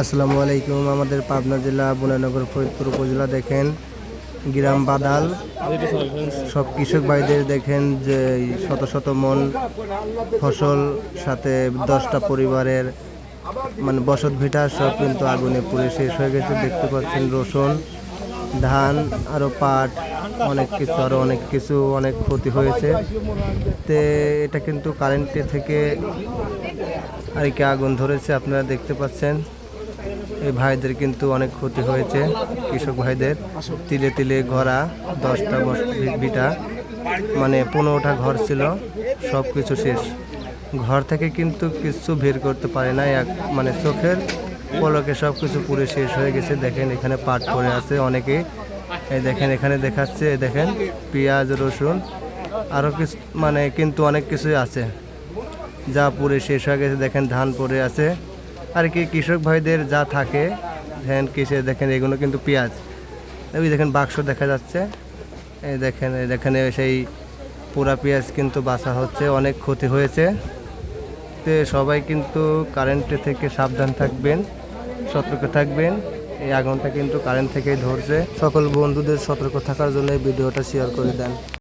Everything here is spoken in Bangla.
আসসালামু আলাইকুম, আমাদের পাবনা জেলা, বুনানগর, ফরিদপুর উপজেলা দেখেন, গ্রাম বাদাল। সব কৃষক ভাইদের দেখেন যে শত শত মন ফসল, সাথে দশটা পরিবারের মানে বসত ভিটা সব কিন্তু আগুনে পুড়ে শেষ হয়ে গেছে। দেখতে পাচ্ছেন রসুন, ধান আরও পাট, অনেক কিছু আরও অনেক কিছু, অনেক ক্ষতি হয়েছে। তে এটা কিন্তু কারেন্টের থেকে আর কি আগুন ধরেছে, আপনারা দেখতে পাচ্ছেন। এই ভাইদের কিন্তু অনেক ক্ষতি হয়েছে, কৃষক ভাইদের। তিলে তিলে ঘরা দশটা বিটা মানে পনেরোটা ঘর ছিল সব কিছু শেষ। ঘর থেকে কিন্তু কিছু বের করতে পারে না এক মানে চোখের পলকে সব কিছু পুরো শেষ হয়ে গেছে। দেখেন এখানে পাট পড়ে আছে অনেকে। এই দেখেন, এখানে দেখাচ্ছে, এই দেখেন, পেঁয়াজ, রসুন আরও কিছু মানে কিন্তু অনেক কিছুই আছে। যা পুরে শেষ হয়ে গেছে, দেখেন, ধান পড়ে আছে। আর কি কৃষক ভাইদের যা থাকে ধান কিসে দেখেন এগুলো কিন্তু পেঁয়াজ। ওই দেখেন বাক্স দেখা যাচ্ছে। এই দেখেন দেখেন সেই পুরা পেঁয়াজ কিন্তু বাসা হচ্ছে, অনেক ক্ষতি হয়েছে। তো সবাই কিন্তু কারেন্টে থেকে সাবধান থাকবেন, সতর্ক থাকবেন। এই আগুনটা কিন্তু কারেন্ট থেকেই ধরছে। সকল বন্ধুদের সতর্ক থাকার জন্য ভিডিওটা শেয়ার করে দেন।